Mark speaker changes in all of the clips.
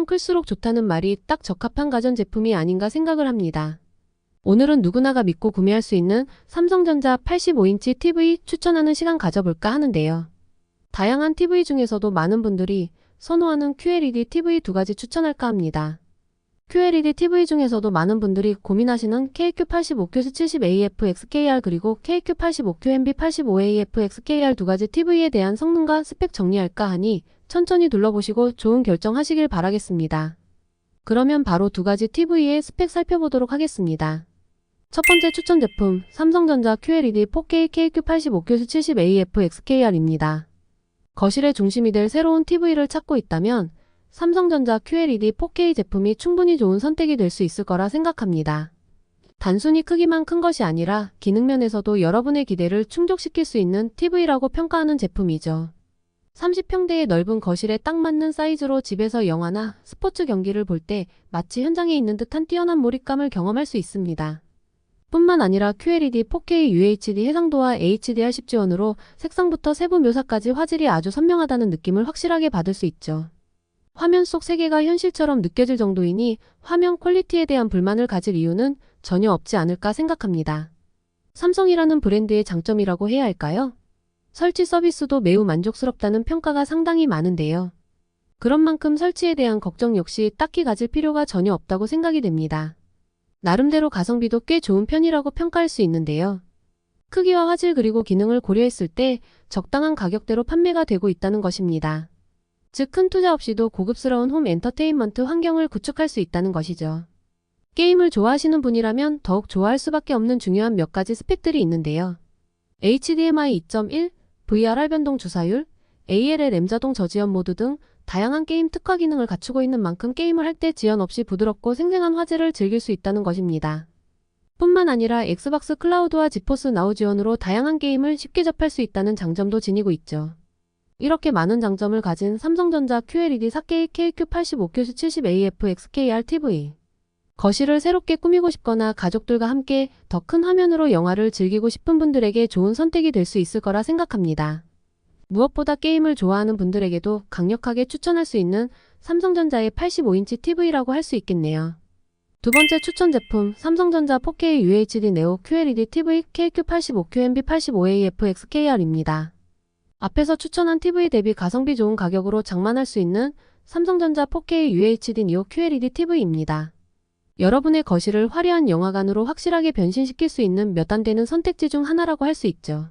Speaker 1: 크면 클수록 좋다는 말이 딱 적합한 가전제품이 아닌가 생각을 합니다. 오늘은 누구나가 믿고 구매할 수 있는 삼성전자 85인치 TV 추천하는 시간 가져볼까 하는데요. 다양한 TV 중에서도 많은 분들이 선호하는 QLED TV 두 가지 추천할까 합니다. QLED TV 중에서도 많은 분들이 고민하시는 KQ85QS70AF XKR 그리고 KQ85QMB 85AF XKR 두 가지 TV에 대한 성능과 스펙 정리할까 하니 천천히 둘러보시고 좋은 결정하시길 바라겠습니다. 그러면 바로 두 가지 TV의 스펙 살펴보도록 하겠습니다. 첫 번째 추천 제품 삼성전자 QLED 4K KQ85QS70AF XKR입니다. 거실의 중심이 될 새로운 TV를 찾고 있다면 삼성전자 QLED 4K 제품이 충분히 좋은 선택이 될 수 있을 거라 생각합니다. 단순히 크기만 큰 것이 아니라 기능면에서도 여러분의 기대를 충족시킬 수 있는 TV라고 평가하는 제품이죠. 30평대의 넓은 거실에 딱 맞는 사이즈로 집에서 영화나 스포츠 경기를 볼 때 마치 현장에 있는 듯한 뛰어난 몰입감을 경험할 수 있습니다. 뿐만 아니라 QLED 4K UHD 해상도와 HDR10 지원으로 색상부터 세부 묘사까지 화질이 아주 선명하다는 느낌을 확실하게 받을 수 있죠. 화면 속 세계가 현실처럼 느껴질 정도이니 화면 퀄리티에 대한 불만을 가질 이유는 전혀 없지 않을까 생각합니다. 삼성이라는 브랜드의 장점이라고 해야 할까요? 설치 서비스도 매우 만족스럽다는 평가가 상당히 많은데요. 그런 만큼 설치에 대한 걱정 역시 딱히 가질 필요가 전혀 없다고 생각이 됩니다. 나름대로 가성비도 꽤 좋은 편이라고 평가할 수 있는데요. 크기와 화질 그리고 기능을 고려했을 때 적당한 가격대로 판매가 되고 있다는 것입니다. 즉 큰 투자 없이도 고급스러운 홈 엔터테인먼트 환경을 구축할 수 있다는 것이죠. 게임을 좋아하시는 분이라면 더욱 좋아할 수밖에 없는 중요한 몇 가지 스펙들이 있는데요. HDMI 2.1, VRR 변동 주사율, ALL M 자동 저지연 모드 등 다양한 게임 특화 기능을 갖추고 있는 만큼 게임을 할 때 지연 없이 부드럽고 생생한 화질을 즐길 수 있다는 것입니다. 뿐만 아니라 엑스박스 클라우드와 지포스 나우 지원으로 다양한 게임을 쉽게 접할 수 있다는 장점도 지니고 있죠. 이렇게 많은 장점을 가진 삼성전자 QLED 4K KQ85QS70AF XKR TV. 거실을 새롭게 꾸미고 싶거나 가족들과 함께 더 큰 화면으로 영화를 즐기고 싶은 분들에게 좋은 선택이 될 수 있을 거라 생각합니다. 무엇보다 게임을 좋아하는 분들에게도 강력하게 추천할 수 있는 삼성전자의 85인치 TV라고 할 수 있겠네요. 두 번째 추천 제품 삼성전자 4K UHD 네오 QLED TV KQ85QMB 85AF XKR입니다. 앞에서 추천한 TV 대비 가성비 좋은 가격으로 장만할 수 있는 삼성전자 4K UHD 네오 QLED TV입니다. 여러분의 거실을 화려한 영화관으로 확실하게 변신시킬 수 있는 몇안 되는 선택지 중 하나라고 할 수 있죠.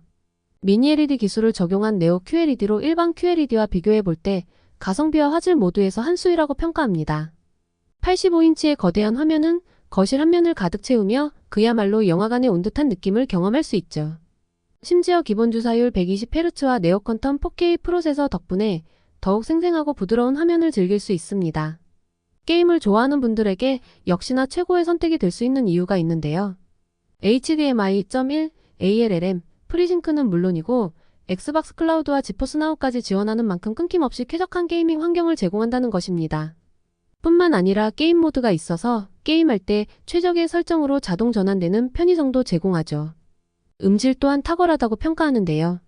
Speaker 1: 미니 LED 기술을 적용한 네오 QLED로 일반 QLED와 비교해 볼 때 가성비와 화질 모두에서 한 수위라고 평가합니다. 85인치의 거대한 화면은 거실 한 면을 가득 채우며 그야말로 영화관에 온 듯한 느낌을 경험할 수 있죠. 심지어 기본 주사율 120Hz와 네오 퀀텀 4K 프로세서 덕분에 더욱 생생하고 부드러운 화면을 즐길 수 있습니다. 게임을 좋아하는 분들에게 역시나 최고의 선택이 될 수 있는 이유가 있는데요. HDMI 2.1, ALLM, 프리싱크는 물론이고 엑스박스 클라우드와 지포스 나우까지 지원하는 만큼 끊김없이 쾌적한 게이밍 환경을 제공한다는 것입니다. 뿐만 아니라 게임 모드가 있어서 게임할 때 최적의 설정으로 자동 전환되는 편의성도 제공하죠. 음질 또한 탁월하다고 평가하는데요.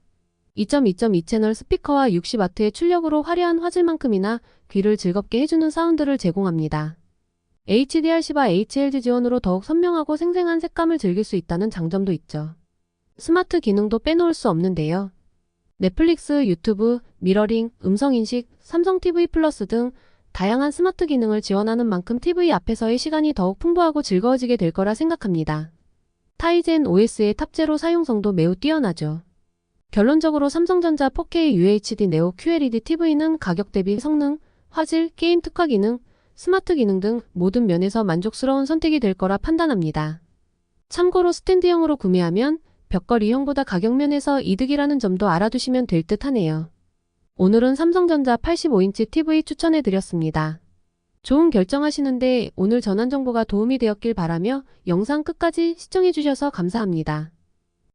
Speaker 1: 2.2.2 채널 스피커와 60W의 출력으로 화려한 화질만큼이나 귀를 즐겁게 해주는 사운드를 제공합니다. HDR10와 HLG 지원으로 더욱 선명하고 생생한 색감을 즐길 수 있다는 장점도 있죠. 스마트 기능도 빼놓을 수 없는데요. 넷플릭스, 유튜브, 미러링, 음성인식, 삼성 TV 플러스 등 다양한 스마트 기능을 지원하는 만큼 TV 앞에서의 시간이 더욱 풍부하고 즐거워지게 될 거라 생각합니다. 타이젠 OS의 탑재로 사용성도 매우 뛰어나죠. 결론적으로 삼성전자 4K UHD 네오 QLED TV는 가격 대비 성능, 화질, 게임 특화 기능, 스마트 기능 등 모든 면에서 만족스러운 선택이 될 거라 판단합니다. 참고로 스탠드형으로 구매하면 벽걸이형보다 가격 면에서 이득이라는 점도 알아두시면 될 듯 하네요. 오늘은 삼성전자 85인치 TV 추천해 드렸습니다. 좋은 결정하시는데 오늘 전한 정보가 도움이 되었길 바라며 영상 끝까지 시청해 주셔서 감사합니다.